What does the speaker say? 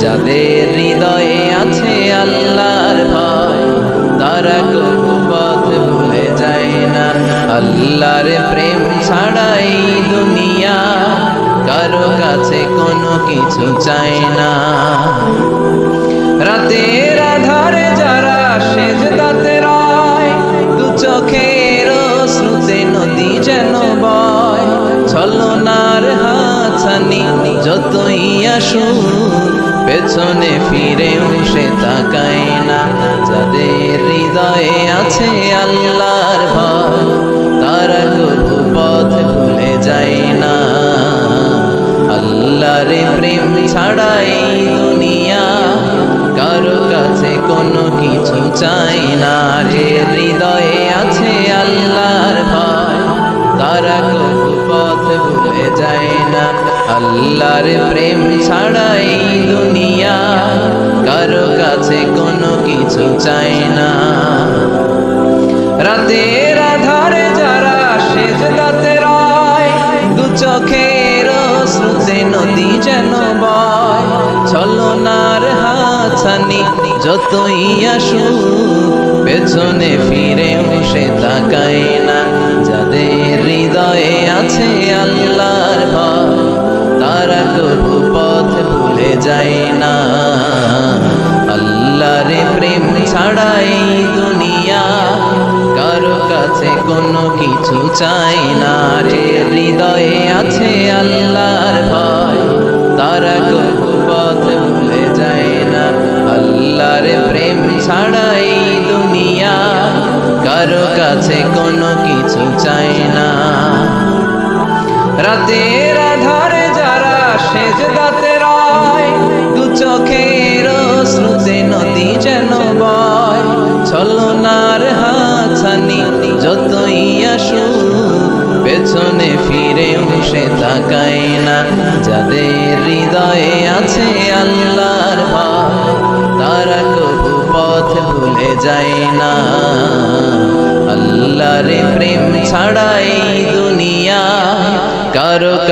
যাদের হৃদয়ে আছে আল্লাহর ভয়, তারা কবু ভুলে যায় না। আল্লাহর প্রেম ছাড়াই দুনিয়া, কারও কাছে কোনো কিছু চায় না। রাতের আধারে যারা সেজ দাতে রায় দু চোখের শ্রুতে নদী যেন বয়, ছলনার হাছানি যতই আসু পেছনে ফিরেও সে তাকায় না। যাদের হৃদয়ে আছে আল্লাহর তারা কবু পথ ভুলে যায় না। আল্লাহর প্রেম ছাড়াই দুনিয়া, কারও কাছে কোনো কিছু চাই না। যে হৃদয়ে আছে আল্লাহর ভয়, তারা কবু পথ ভুলে যায় না। আল্লাহর প্রেম ছাড়াই কিছু চাই না। রাতের আধারে যারা সেজ দাতে রায়, দু চোখের শ্রুতে নদী যেন বয়। ছলনার হাছানি যতই আসু পেছনে ফিরে সে তাকায় না। যাদের হৃদয়ে আছে আল্লাহর ভয়, তারা কবু পথ ভুলে যায় না। ছাড়াই দুনিয়া, কারও কাছে কোনো কিছু চাই না রে। হৃদয়ে আছে আল্লাহর ভয়, তারা কবু পথ ভুলে যায় না। আল্লাহর প্রেম ছাড়াই দুনিয়া, কারও কাছে কোনো কিছু চাই না। রাতের আধারে যারা সেজ আসু। পেছনে ফিরে সে তাকায় না। যাদের হৃদয়ে আছে আল্লাহর তারা কবু পথ ভুলে যায় না। আল্লাহর প্রেম ছাড়াই দুনিয়া কারও